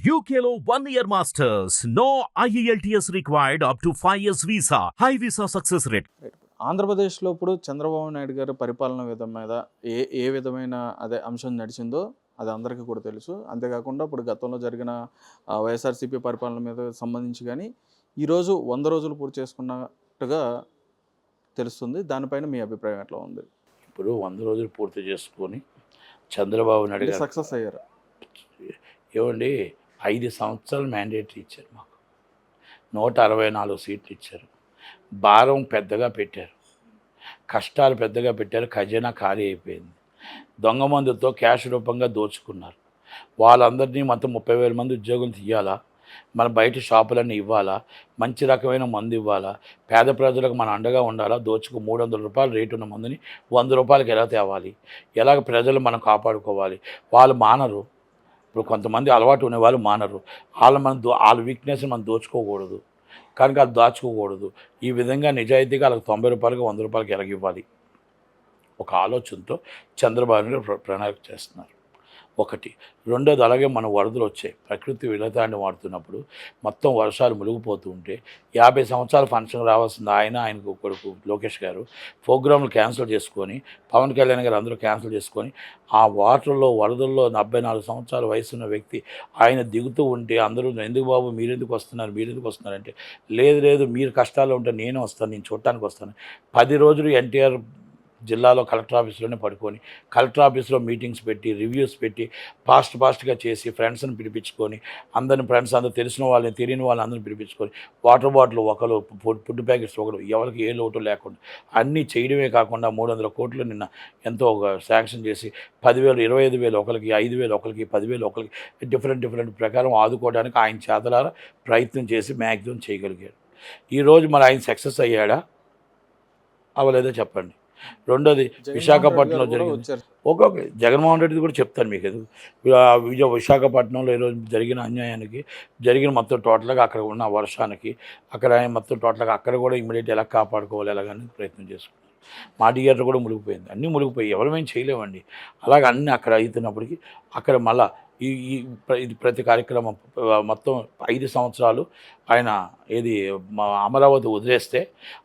Year masters. No E IELTS required up to 5 years visa. High visa success rate. Right. ఆంధ్రప్రదేశ్లో ఇప్పుడు చంద్రబాబు నాయుడు గారి పరిపాలన విధం మీద ఏ ఏ విధమైన అదే అంశం నడిచిందో అది అందరికీ కూడా తెలుసు అంతేకాకుండా ఇప్పుడు గతంలో జరిగిన వైఎస్ఆర్సీపీ పరిపాలన మీద సంబంధించి కానీ ఈరోజు వంద రోజులు పూర్తి చేసుకున్నట్టుగా తెలుస్తుంది దానిపైన మీ అభిప్రాయం ఎట్లా ఉంది ఇప్పుడు వంద రోజులు పూర్తి చేసుకొని చంద్రబాబు నాయుడు సక్సెస్ అయ్యారు ఏమండి ఐదు సంవత్సరాలు మ్యాండేటరీ ఇచ్చారు మాకు. నూట అరవై నాలుగు సీట్లు ఇచ్చారు. భారం పెద్దగా పెట్టారు. కష్టాలు పెద్దగా పెట్టారు. ఖజానా ఖాళీ అయిపోయింది. దొంగ మందుతో క్యాష్ రూపంగా దోచుకున్నారు. వాళ్ళందరినీ మొత్తం ముప్పై వేల మంది ఉద్యోగులు తీయాలా? మన బయట షాపులన్నీ ఇవ్వాలా? మంచి రకమైన మందు ఇవ్వాలా? పేద ప్రజలకు మన అండగా ఉండాలా? దోచుకు మూడు వందల రూపాయలు రేటు ఉన్న మందుని వంద రూపాయలకి ఎలా తేవాలి? ఎలాగ ప్రజలు మనం కాపాడుకోవాలి? వాళ్ళు మానరు. ఇప్పుడు కొంతమంది అలవాటు ఉన్న వాళ్ళు మానరు. వాళ్ళ మనం దో వాళ్ళ వీక్నెస్ మనం దోచుకోకూడదు. కనుక అది దాచుకోకూడదు. ఈ విధంగా నిజాయితీగా వాళ్ళకి తొంభై రూపాయలకి వంద రూపాయలకి ఎలాగివ్వాలి ఒక ఆలోచనతో చంద్రబాబు నాయుడు ప్ర- ప్రణాళిక చేస్తున్నారు. ఒకటి. రెండోది అలాగే మన వరదలు వచ్చాయి. ప్రకృతి విలతాన్ని వాడుతున్నప్పుడు మొత్తం వర్షాలు మునిగిపోతూ ఉంటే యాభై సంవత్సరాల ఫంక్షన్ రావాల్సింది ఆయన ఆయనకు కొడుకు లోకేష్ గారు. ప్రోగ్రాంలు క్యాన్సిల్ చేసుకొని పవన్ కళ్యాణ్ గారు అందరూ క్యాన్సిల్ చేసుకొని ఆ వాటర్లో వరదల్లో డెబ్బై నాలుగు సంవత్సరాల వయసు ఉన్న వ్యక్తి ఆయన దిగుతూ ఉంటే అందరూ ఎందుకు బాబు మీరు ఎందుకు వస్తున్నారు? మీరు ఎందుకు వస్తున్నారంటే లేదు లేదు మీరు కష్టాల్లో ఉంటే నేను వస్తాను నేను చూడటానికి వస్తాను. పది రోజులు ఎన్టీఆర్ జిల్లాలో కలెక్టర్ ఆఫీస్లోనే పడుకొని కలెక్టర్ ఆఫీస్లో మీటింగ్స్ పెట్టి రివ్యూస్ పెట్టి ఫాస్ట్ ఫాస్ట్గా చేసి ఫ్రెండ్స్ని పిలిపించుకొని అందరిని ఫ్రెండ్స్ అందరూ తెలిసిన వాళ్ళని తెలియని వాళ్ళని అందరిని పిలిపించుకొని వాటర్ బాటిల్ ఒకరు ఫుడ్ ఫుడ్ ప్యాకెట్స్ ఒకరు ఎవరికి ఏ లోటు లేకుండా అన్నీ చేయడమే కాకుండా మూడు వందల కోట్లు నిన్న ఎంతో ఒక శాంక్షన్ చేసి పదివేలు ఇరవై ఐదు వేలు ఒకరికి ఐదు వేలు ఒకరికి పదివేలు ఒకరికి డిఫరెంట్ డిఫరెంట్ ప్రకారం ఆదుకోవడానికి ఆయన చేతలారా ప్రయత్నం చేసి మ్యాక్సిమం చేయగలిగాడు. ఈరోజు మరి ఆయన సక్సెస్ అయ్యాడా? అవ్వలేదో చెప్పండి. రెండోది విశాఖపట్నంలో జరిగింది. ఒక్కొక్క జగన్మోహన్ రెడ్డి కూడా చెప్తాను మీకు ఇది విజయ విశాఖపట్నంలో ఈరోజు జరిగిన అన్యాయానికి జరిగిన మొత్తం టోటల్గా అక్కడ ఉన్న వర్షానికి అక్కడ మొత్తం టోటల్గా అక్కడ కూడా ఇమీడియట్ ఎలా కాపాడుకోవాలి ఎలాగని ప్రయత్నం చేసుకున్నారు మా థియేటర్ కూడా మునిగిపోయింది. అన్నీ మునిగిపోయి ఎవరమేం చేయలేమండి అలాగ అన్నీ అక్కడ అవుతున్నప్పటికీ అక్కడ మళ్ళా ఈ ఈ ప్ర- ఇది ప్రతి కార్యక్రమం మొత్తం ఐదు సంవత్సరాలు ఆయన ఏది మా అమరావతి వదిలేస్తే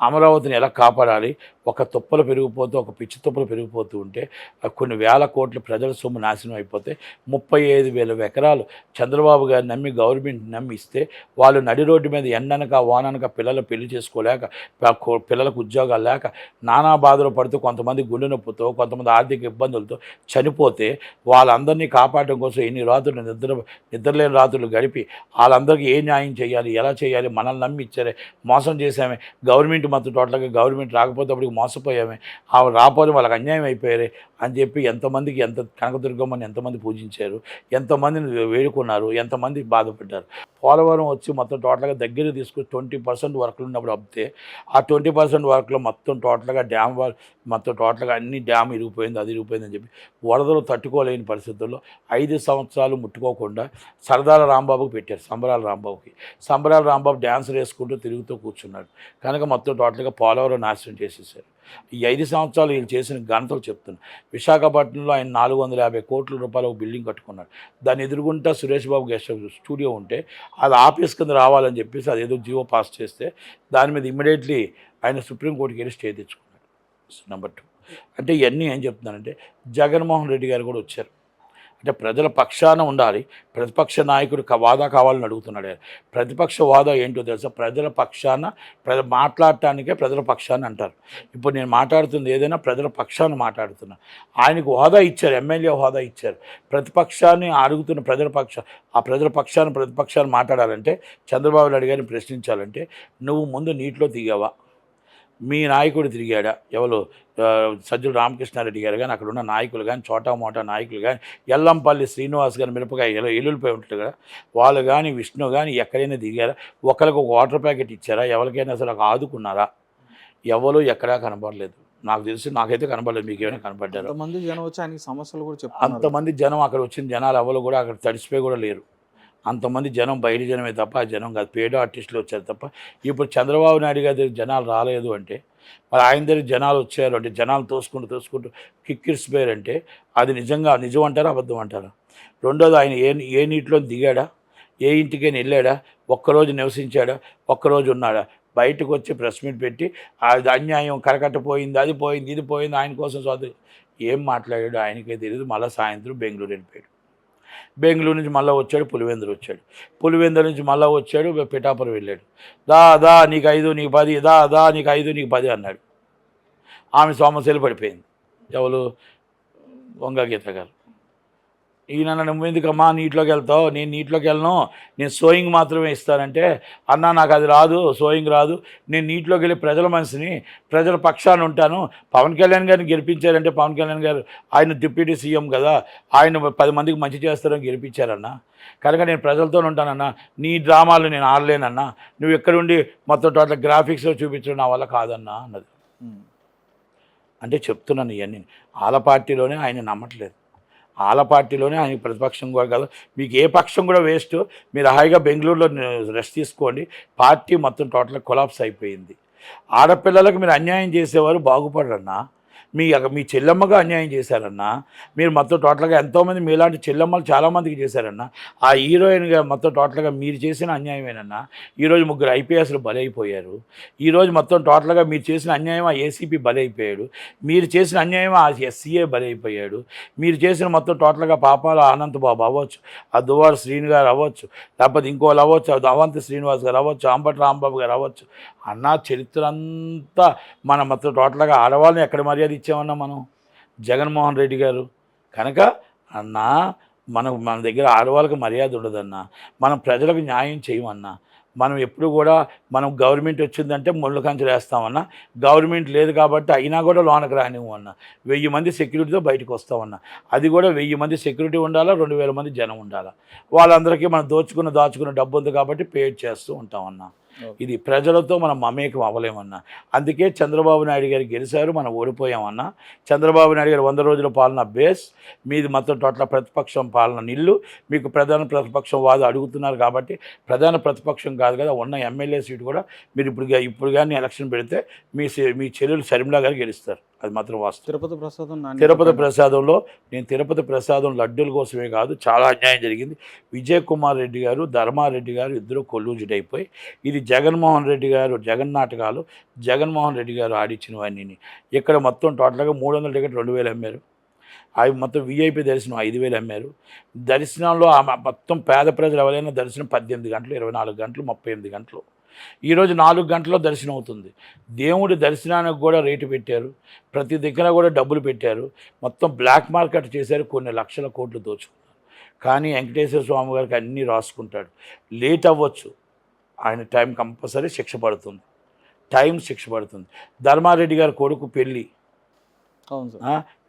అమరావతిని ఎలా కాపాడాలి ఒక తుప్పలు పెరిగిపోతూ ఒక పిచ్చి తుప్పలు పెరిగిపోతూ ఉంటే కొన్ని వేల కోట్ల ప్రజల సొమ్ము నాశనం అయిపోతే ముప్పై ఐదు వేల ఎకరాలు చంద్రబాబు గారు నమ్మి గవర్నమెంట్ నమ్మి ఇస్తే వాళ్ళు నడి రోడ్డు మీద ఎండనక వాననక పిల్లలు పెళ్ళి చేసుకోలేక కో- పిల్లలకు ఉద్యోగాలు లేక నానా బాధలు పడుతూ కొంతమంది గుండె నొప్పితో కొంతమంది ఆర్థిక ఇబ్బందులతో చనిపోతే వాళ్ళందరినీ కాపాడడం కోసం ఎన్ని రాత్రులు నిద్ర నిద్రలేని రాత్రులు గడిపి వాళ్ళందరికీ ఏ న్యాయం చేయాలి ఎలా చేయాలి మనల్ని నమ్మి ఇచ్చారే మోసం చేసామే గవర్నమెంట్ మొత్తం టోటల్గా గవర్నమెంట్ రాకపోతే అప్పటికి మోసపోయామే. ఆ రాపోతే వాళ్ళకి అన్యాయం అయిపోయారే అని చెప్పి ఎంతమందికి ఎంత కనకదుర్గమ్మని ఎంతమంది పూజించారు ఎంతమందిని వేడుకున్నారు ఎంతమంది బాధపడ్డారు. పోలవరం వచ్చి మొత్తం టోటల్గా దగ్గర తీసుకుని ట్వంటీ పర్సెంట్ వర్క్లు ఉన్నప్పుడు అప్పితే ఆ ట్వంటీ పర్సెంట్ వర్క్లో మొత్తం టోటల్గా డ్యామ్ మొత్తం టోటల్గా అన్ని డ్యామ్ ఇరిగిపోయింది అది ఇరిగిపోయింది అని చెప్పి వరదలు తట్టుకోలేని పరిస్థితుల్లో ఐదు సంవత్సరాలు ముట్టుకోకుండా సరదాల రాంబాబుకి పెట్టారు సంబరాల రాంబాబుకి. సంబరాల రాంబాబు డ్యాన్స్ వేసుకుంటూ తిరుగుతూ కూర్చున్నాడు. కనుక మొత్తం టోటల్గా పోలవరం నాశనం చేసేసారు. ఈ ఐదు సంవత్సరాలు వీళ్ళు చేసిన ఘనతలు చెప్తున్నాను విశాఖపట్నంలో ఆయన నాలుగు వందల యాభై కోట్ల రూపాయల ఒక బిల్డింగ్ కట్టుకున్నాడు. దాని ఎదురుగుంటా Suresh Babu guest house studio ఉంటే అది ఆఫీస్ కింద రావాలని చెప్పేసి అదేదో జియో పాస్ చేస్తే దాని మీద ఇమ్మీడియట్లీ ఆయన సుప్రీంకోర్టుకి వెళ్ళి స్టే తెచ్చుకున్నాడు. Number two. అంటే ఇవన్నీ ఏం చెప్తున్నానంటే జగన్మోహన్ రెడ్డి గారు కూడా వచ్చారు. అంటే ప్రజల పక్షాన ఉండాలి. ప్రతిపక్ష నాయకుడు వాదా కావాలని అడుగుతున్నాడు. ప్రతిపక్ష వాదా ఏంటో తెలుసా? ప్రజల పక్షాన ప్రజ మాట్లాడటానికే ప్రజల పక్షాన అంటారు. ఇప్పుడు నేను మాట్లాడుతుంది ఏదైనా ప్రజల పక్షాన మాట్లాడుతున్నా. ఆయనకు హోదా ఇచ్చారు ఎమ్మెల్యే హోదా ఇచ్చారు. ప్రతిపక్షాన్ని అడుగుతున్న ప్రజల పక్ష ఆ ప్రజల పక్షాన్ని ప్రతిపక్షాన్ని మాట్లాడాలంటే చంద్రబాబు నాయుడు గారిని ప్రశ్నించాలంటే నువ్వు ముందు నీటిలో దిగావా? మీ నాయకుడు తిరిగాడా? ఎవరు? ఆ, సజ్జల రామకృష్ణారెడ్డి గారు కానీ అక్కడ ఉన్న నాయకులు కానీ చోటా మోటా నాయకులు కానీ ఎల్లంపల్లి శ్రీనివాస్ గారి మిరపకాయ ఎల్లుల్లిపోయి ఉంటాడు కదా? వాళ్ళు కానీ విష్ణు కానీ ఎక్కడైనా దిగారా ఒకరికి ఒక వాటర్ ప్యాకెట్ ఇచ్చారా? ఎవరికైనా అసలు ఒక ఆదుకున్నారా? ఎవరు ఎక్కడా కనబడలేదు. నాకు తెలిసి నాకైతే కనబడలేదు మీకు ఏమైనా కనబడ్డారు. అంతమంది జనం వచ్చి ఆయనకి సమస్యలు కూడా చెప్తున్నారు. అంతమంది జనం అక్కడ వచ్చిన జనాలు ఎవరు కూడా అక్కడ తడిసిపోయి కూడా లేరు. అంతమంది జనం బయట జనమే తప్ప ఆ జనం కాదు. పేడ ఆర్టిస్టులు వచ్చారు తప్ప ఇప్పుడు చంద్రబాబు నాయుడు గారి దగ్గర జనాలు రాలేదు అంటే మరి ఆయన దగ్గర జనాలు వచ్చారు అంటే జనాలు తోసుకుంటూ తోసుకుంటూ కిక్కిరిసిపోయారంటే అది నిజంగా నిజం అంటారా అబద్ధం అంటారా? రెండోది ఆయన ఏ ఏ నీటిలో దిగాడా? ఏ ఇంటికైనా వెళ్ళాడా? ఒక్కరోజు నివసించాడా? ఒక్కరోజు ఉన్నాడా? బయటకు వచ్చి ప్రెస్ మీట్ పెట్టి అది అన్యాయం కరకట్ట పోయింది అది పోయింది ఇది పోయింది ఆయన కోసం చదువు ఏం మాట్లాడాడు ఆయనకే తెలియదు మళ్ళీ సాయంత్రం బెంగళూరు వెళ్ళిపోయాడు. బెంగళూరు నుంచి మళ్ళీ వచ్చాడు పులివెందులు వచ్చాడు. పులివెందుల నుంచి మళ్ళీ వచ్చాడు పిఠాపురం వెళ్ళాడు. దా దా నీకు ఐదు నీకు పది దా దా నీకు ఐదు నీకు పది అన్నాడు. ఆమె సోమశైలి పడిపోయింది. ఎవరు? వంగ గీత గారు ఈయన నువ్వు ఎందుకమ్మా నీటిలోకి వెళ్తావు నేను నీటిలోకి వెళ్ళను నేను సోయింగ్ మాత్రమే ఇస్తానంటే అన్న నాకు అది రాదు సోయింగ్ రాదు నేను నీటిలోకి వెళ్ళి ప్రజల మనిషిని ప్రజల పక్షాన ఉంటాను. పవన్ కళ్యాణ్ గారిని గెలిపించారంటే పవన్ కళ్యాణ్ గారు ఆయన డిప్యూటీ సీఎం కదా ఆయన పది మందికి మంచి చేస్తారని గెలిపించారన్న. కనుక నేను ప్రజలతో ఉంటానన్నా నీ డ్రామాలు నేను ఆడలేనన్నా నువ్వు ఎక్కడుండి మొత్తం టోటల్ గ్రాఫిక్స్లో చూపించడం నా వల్ల కాదన్నా అన్నది. అంటే చెప్తున్నాను ఇవన్నీ. వాళ్ళ పార్టీలోనే ఆయన నమ్మట్లేదు. వాళ్ళ పార్టీలోనే ఆయన ప్రతిపక్షం కూడా కాదు. మీకు ఏ పక్షం కూడా వేస్ట్. మీరు హాయిగా బెంగళూరులో రెస్ట్ తీసుకోండి. పార్టీ మొత్తం టోటల్ కొలాప్స్ అయిపోయింది. ఆడపిల్లలకు మీరు అన్యాయం చేసేవారు బాగుపడరన్నా. మీ మీ చెల్లెమ్మగా అన్యాయం చేశారన్నా మీరు మొత్తం టోటల్గా ఎంతోమంది మీలాంటి చెల్లెమ్మలు చాలామందికి చేశారన్నా ఆ హీరోయిన్గా మొత్తం టోటల్గా మీరు చేసిన అన్యాయమేనన్నా ఈరోజు ముగ్గురు ఐపీఎస్లు బలైపోయారు. ఈరోజు మొత్తం టోటల్గా మీరు చేసిన అన్యాయం ఆ ఏసీపీ బలైపోయాడు. మీరు చేసిన అన్యాయం ఆ ఎస్సీఏ బలైపోయాడు. మీరు చేసిన మొత్తం టోటల్గా పాపాలు ఆనంద్ బాబు అవ్వచ్చు ఆ దువారు శ్రీను గారు అవ్వచ్చు లేకపోతే ఇంకోళ్ళు అవ్వచ్చు అది శ్రీనివాస్ గారు అవ్వచ్చు అంబటి రాంబాబు గారు అవ్వచ్చు. అన్న చరిత్ర అంతా మన మొత్తం టోటల్గా ఆడవాళ్ళని ఎక్కడ మర్యాద ఇచ్చామన్నా మనం? జగన్మోహన్ రెడ్డి గారు. కనుక అన్నా మనం మన దగ్గర ఆడవాళ్ళకి మర్యాద ఉండదన్నా. మనం ప్రజలకు న్యాయం చేయమన్నా. మనం ఎప్పుడు కూడా మనం గవర్నమెంట్ వచ్చిందంటే ముళ్ళు కంచెలు వేస్తామన్నా. గవర్నమెంట్ లేదు కాబట్టి అయినా కూడా లోనకు రానివ్వు అన్న వెయ్యి మంది సెక్యూరిటీతో బయటకు వస్తామన్నా. అది కూడా వెయ్యి మంది సెక్యూరిటీ ఉండాలా రెండు వేల మంది జనం ఉండాలా? వాళ్ళందరికీ మనం దోచుకున్న దాచుకున్న డబ్బు ఉంది కాబట్టి పే చేస్తూ ఉంటామన్నా. ఇది ప్రజలతో మనం మమేకం అవ్వలేమన్నా. అందుకే చంద్రబాబు నాయుడు గారు గెలిచారు మనం ఓడిపోయామన్నా. చంద్రబాబు నాయుడు గారు వంద రోజుల పాలన బేస్ మీది మొత్తం టోటల్ ప్రతిపక్షం పాలన నిల్లు. మీకు ప్రధాన ప్రతిపక్షం వాదు అడుగుతున్నారు కాబట్టి ప్రధాన ప్రతిపక్షం కాదు కదా ఉన్న ఎమ్మెల్యే సీటు కూడా మీరు ఇప్పుడు ఇప్పుడు కానీ ఎలక్షన్ పెడితే మీ మీ చెల్లెలు శర్మిలా గారు గెలుస్తారు. అది మాత్రం వాస్తవం. తిరుపతి ప్రసాదం తిరుపతి ప్రసాదంలో నేను తిరుపతి ప్రసాదం లడ్డూల కోసమే కాదు చాలా అన్యాయం జరిగింది. విజయ్ కుమార్ రెడ్డి గారు ధర్మారెడ్డి గారు ఇద్దరు కొల్లూజుడ్ అయిపోయి ఇది జగన్మోహన్ రెడ్డి గారు జగన్ నాటకాలు జగన్మోహన్ రెడ్డి గారు ఆడిచ్చినవన్నీ ఇక్కడ మొత్తం టోటల్గా మూడు వందల టికెట్ రెండు వేలు అమ్మారు. అవి మొత్తం విఐపి దర్శనం ఐదు వేలు అమ్మారు. దర్శనంలో ఆమె మొత్తం పేద ప్రజలు ఎవరైనా దర్శనం పద్దెనిమిది గంటలు ఇరవై నాలుగు గంటలు ముప్పై ఎనిమిది గంటలు. ఈరోజు నాలుగు గంటల్లో దర్శనం అవుతుంది. దేవుడి దర్శనానికి కూడా రేటు పెట్టారు. ప్రతి దగ్గర కూడా డబ్బులు పెట్టారు. మొత్తం బ్లాక్ మార్కెట్ చేశారు కొన్ని లక్షల కోట్లు దోచుకున్నారు. కానీ వెంకటేశ్వర స్వామి గారికి అన్నీ రాసుకుంటాడు. లేట్ అవ్వచ్చు. ఆయన టైం కంపల్సరీ శిక్ష పడుతుంది. టైం శిక్ష పడుతుంది. ధర్మారెడ్డి గారి కొడుకు పెళ్ళి.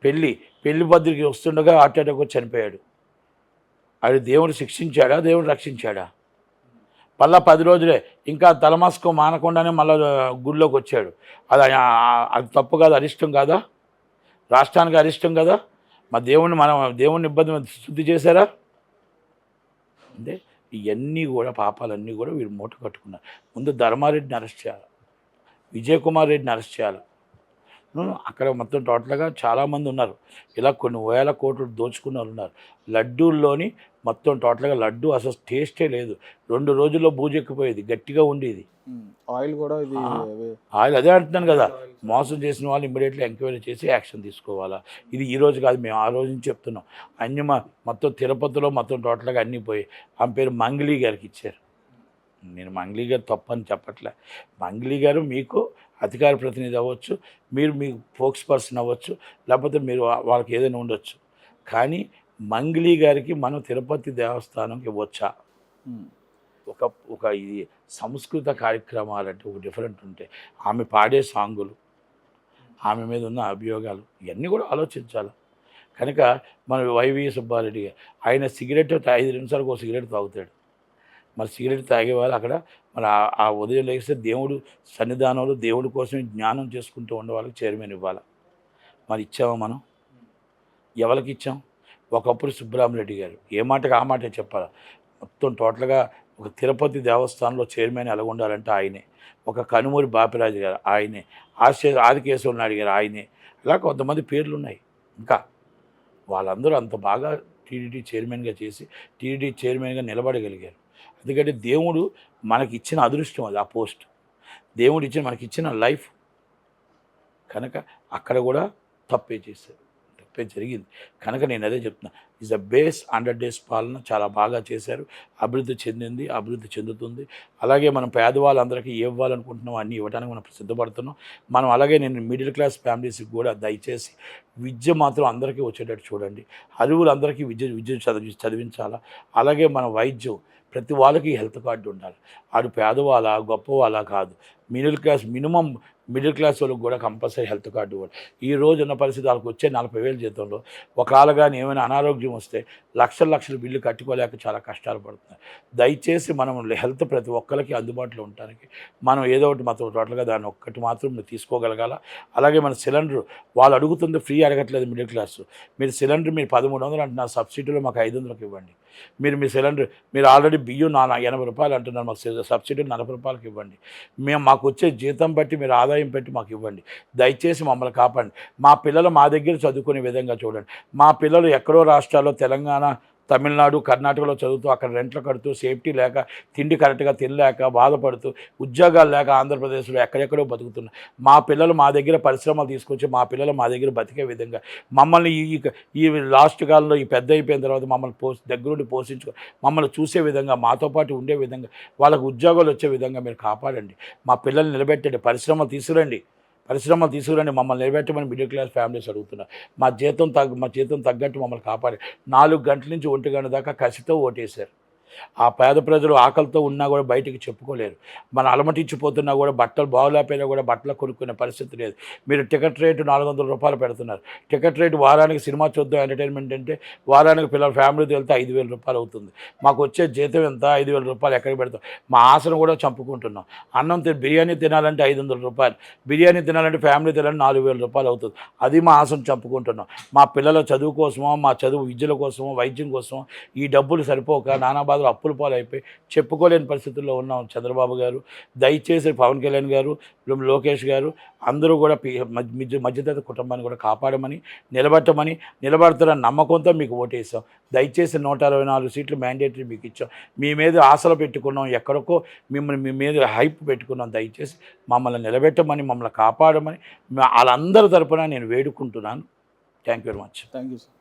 పెళ్ళి. పెళ్ళి పద్ధతికి వస్తుండగా హార్ట్ అటాక్ వచ్చి చనిపోయాడు. అది దేవుడు శిక్షించాడా? దేవుడు రక్షించాడా? మళ్ళా పది రోజులే. ఇంకా తలమాస్కం మానకుండానే మళ్ళా గుడిలోకి వచ్చాడు. అది అది తప్పు కాదు అరిష్టం కాదా? రాష్ట్రానికి అరిష్టం కదా? మా దేవుణ్ణి మనం దేవుణ్ణి ఇబ్బంది శుద్ధి చేశారా? అంటే ఇవన్నీ కూడా పాపాలన్నీ కూడా వీరు మూట కట్టుకున్నారు ముందు ధర్మారెడ్డిని అరెస్ట్ చేయాలి. విజయ్ కుమార్ రెడ్డిని అరెస్ట్ చేయాలి. అక్కడ మొత్తం టోటల్గా చాలామంది ఉన్నారు. ఇలా కొన్ని వేల కోట్లు దోచుకున్న వాళ్ళు ఉన్నారు. లడ్డూల్లోని మొత్తం టోటల్గా లడ్డు అసలు టేస్టే లేదు. రెండు రోజుల్లో బూజెక్కిపోయేది గట్టిగా ఉండేది. ఆయిల్ కూడా ఇది ఆ. అవి- ఆయన అదే అంటున్నాను కదా మోసం చేసిన వాళ్ళు ఇమ్మీడియట్లీ ఎంక్వైరీ చేసి యాక్షన్ తీసుకోవాలా? ఇది ఈ రోజు కాదు మేము ఆ రోజు నుంచి చెప్తున్నాం. అన్ని మొత్తం తిరుపతిలో మొత్తం టోటల్గా అన్నీ పోయి ఆమె పేరు మంగ్లీ గారికి ఇచ్చారు. నేను మంగ్లీ గారు తప్పని చెప్పట్లే. మంగ్లీ గారు మీకు అధికార ప్రతినిధి అవ్వచ్చు మీరు మీ ఫోక్స్ పర్సన్ అవ్వచ్చు లేకపోతే మీరు వాళ్ళకి ఏదైనా ఉండొచ్చు. కానీ మంగ్లీ గారికి మనం తిరుపతి దేవస్థానంకి ఉమ్. ఒక ఒక ఇది సంస్కృత కార్యక్రమాలు అంటే ఒక డిఫరెంట్ ఉంటాయి ఆమె పాడే సాంగులు ఆమె మీద ఉన్న అభియోగాలు ఇవన్నీ కూడా ఆలోచించాలి. కనుక మన వైవి సుబ్బారెడ్డి ఆయన సిగరెట్ ఐదు నిమిషాలకు ఒక సిగరెట్ తాగుతాడు. మరి సిగరెట్ తాగేవాళ్ళు అక్కడ. మరి ఆ- ఉదయం లేస్తే దేవుడు సన్నిధానంలో దేవుడి కోసం జ్ఞానం చేసుకుంటూ ఉండే వాళ్ళకి చైర్మన్ ఇవ్వాలి. మరి ఇచ్చామా మనం? ఎవరికి ఇచ్చాం? ఒకప్పుడు సుబ్బరామరెడ్డి గారు. ఏ మాటకి ఆ మాటే చెప్పాలి? మొత్తం టోటల్గా ఒక తిరుపతి దేవస్థానంలో చైర్మన్ ఎలా ఉండాలంటే ఆయనే. ఒక కనుమూరి బాపిరాజు గారు ఆయనే. ఆశే ఆదికేశ్వర నాయుడు గారు ఆయనే. ఇలా కొంతమంది పేర్లు ఉన్నాయి. ఇంకా వాళ్ళందరూ అంత బాగా టీడీటీ చైర్మన్గా చేసి టీడీటీ చైర్మన్గా నిలబడగలిగారు. ఎందుకంటే దేవుడు మనకి ఇచ్చిన అదృష్టం అది ఆ పోస్ట్. దేవుడు ఇచ్చిన మనకి ఇచ్చిన లైఫ్. కనుక అక్కడ కూడా తప్పే చేశారు. తప్పే జరిగింది. కనుక నేను అదే చెప్తున్నా. Is the base hundred days పాలన చాలా బాగా చేశారు. అభివృద్ధి చెందింది అభివృద్ధి చెందుతుంది. అలాగే మనం పేదవాళ్ళందరికీ ఏ ఇవ్వాలనుకుంటున్నాం అన్నీ ఇవ్వడానికి మనం సిద్ధపడుతున్నాం. మనం అలాగే నేను మిడిల్ క్లాస్ ఫ్యామిలీస్కి కూడా దయచేసి విద్య మాత్రం అందరికీ వచ్చేటట్టు చూడండి. అరువులు అందరికీ విద్య విద్య చదివి చదివించాలా? అలాగే మన వైద్యం. ప్రతి వాళ్ళకి హెల్త్ కార్డు ఉండాలి. ఆడు పేదవాళ్ళ గొప్పవాళ్ళ కాదు. Middle class minimum middle class వాళ్ళకి కూడా కంపల్సరీ హెల్త్ కార్డు ఇవ్వాలి. ఈ రోజు ఉన్న పరిస్థితి వాళ్ళకి వచ్చే నలభై వేల జీతంలో ఒకవేళ కానీ ఏమైనా అనారోగ్యం వస్తే లక్షల లక్షల బిల్లు కట్టుకోలేక చాలా కష్టాలు పడుతున్నాయి. దయచేసి మనం హెల్త్ ప్రతి ఒక్కరికి అందుబాటులో ఉండడానికి మనం ఏదో ఒకటి మాత్రం టోటల్గా దాన్ని ఒక్కటి మాత్రం తీసుకోగలగాల. అలాగే మన సిలిండర్ వాళ్ళు అడుగుతుంది ఫ్రీ అడగట్లేదు మిడిల్ క్లాస్. మీరు సిలిండర్ మీరు పదమూడు వందలు అంటున్నారు సబ్సిడీలో మాకు ఐదు వందలకు ఇవ్వండి. మీరు మీ సిలిండర్ మీరు ఆల్రెడీ బియ్యం నా ఎనభై రూపాయలు అంటున్నారు మాకు సి- సబ్సిడీ నలభై రూపాయలకి ఇవ్వండి. మేము మాకు వచ్చే జీతం బట్టి మీరు ఆదాయం పెట్టి మాకు ఇవ్వండి. దయచేసి మమ్మల్ని కాపాడండి. మా పిల్లలు మా దగ్గర చదువుకునే విధంగా చూడండి. మా పిల్లలు ఎక్కడో రాష్ట్రాల్లో తెలంగాణ తమిళనాడు కర్ణాటకలో చదువుతూ అక్కడ రెంట్లు కడుతూ సేఫ్టీ లేక తిండి కరెక్ట్గా తినలేక బాధపడుతూ ఉద్యోగాలు లేక ఆంధ్రప్రదేశ్లో ఎక్కడెక్కడో బతుకుతున్నాయి మా పిల్లలు మా దగ్గర పరిశ్రమలు తీసుకొచ్చి మా పిల్లలు మా దగ్గర బతికే విధంగా. మమ్మల్ని ఈ ఈ- లాస్ట్ కాలంలో ఈ పెద్ద అయిపోయిన తర్వాత మమ్మల్ని పో దగ్గరుండి పోషించుకో మమ్మల్ని చూసే విధంగా మాతో పాటు ఉండే విధంగా వాళ్ళకు ఉద్యోగాలు వచ్చే విధంగా మీరు కాపాడండి. మా పిల్లల్ని నిలబెట్టండి పరిశ్రమలు తీసుకురండి. పరిశ్రమలు తీసుకురండి మమ్మల్ని నిలబెట్టమని మిడిల్ క్లాస్ ఫ్యామిలీస్ అడుగుతున్నారు. మా జీతం తగ్గ మా జీతం తగ్గట్టు మమ్మల్ని కాపాడి నాలుగు గంటల నుంచి ఒంటి గంట దాకా కసితో ఓటేశారు. ఆ పేద ప్రజలు ఆకలితో ఉన్నా కూడా బయటికి చెప్పుకోలేరు. మన అలమటించిపోతున్నా కూడా బట్టలు బాగులేకపోయినా కూడా బట్టలు కొనుక్కునే పరిస్థితి లేదు. మీరు టికెట్ రేటు నాలుగు వందల రూపాయలు పెడుతున్నారు. టికెట్ రేటు వారానికి సినిమా చూద్దాం ఎంటర్టైన్మెంట్ అంటే వారానికి పిల్లల ఫ్యామిలీతో వెళ్తే ఐదు వేల రూపాయలు అవుతుంది. మాకు వచ్చే జీతం ఎంత? ఐదు వేల రూపాయలు ఎక్కడికి పెడతాం? మా ఆశను కూడా చంపుకుంటున్నాం. అన్నం తిని బిర్యానీ తినాలంటే ఐదు వందల రూపాయలు. బిర్యానీ తినాలంటే ఫ్యామిలీ తినాలంటే నాలుగు వేల రూపాయలు అవుతుంది. అది మా ఆశను చంపుకుంటున్నాం. మా పిల్లల చదువు కోసమో మా చదువు విద్యల కోసమో వైద్యం కోసమో ఈ డబ్బులు సరిపోక నానా బాధ కాదు అప్పుల పాలైపోయి చెప్పుకోలేని పరిస్థితుల్లో ఉన్నాం చంద్రబాబు గారు. దయచేసి పవన్ కళ్యాణ్ గారు లోకేష్ గారు అందరూ కూడా మధ్య మధ్య- మధ్యతరగతి కుటుంబాన్ని కూడా కాపాడమని నిలబెట్టమని నిలబడతారని నమ్మకంతో మీకు ఓటేసాం దయచేసి నూట అరవై నాలుగు సీట్లు మ్యాండేటరీ మీకు ఇచ్చాం. మీ మీద ఆశలు పెట్టుకున్నాం ఎక్కడికో మిమ్మల్ని మీ మీద హైప్ పెట్టుకున్నాం. దయచేసి మమ్మల్ని నిలబెట్టమని మమ్మల్ని కాపాడమని వాళ్ళందరి తరపున నేను వేడుకుంటున్నాను. Thank you very much. Thank you sir.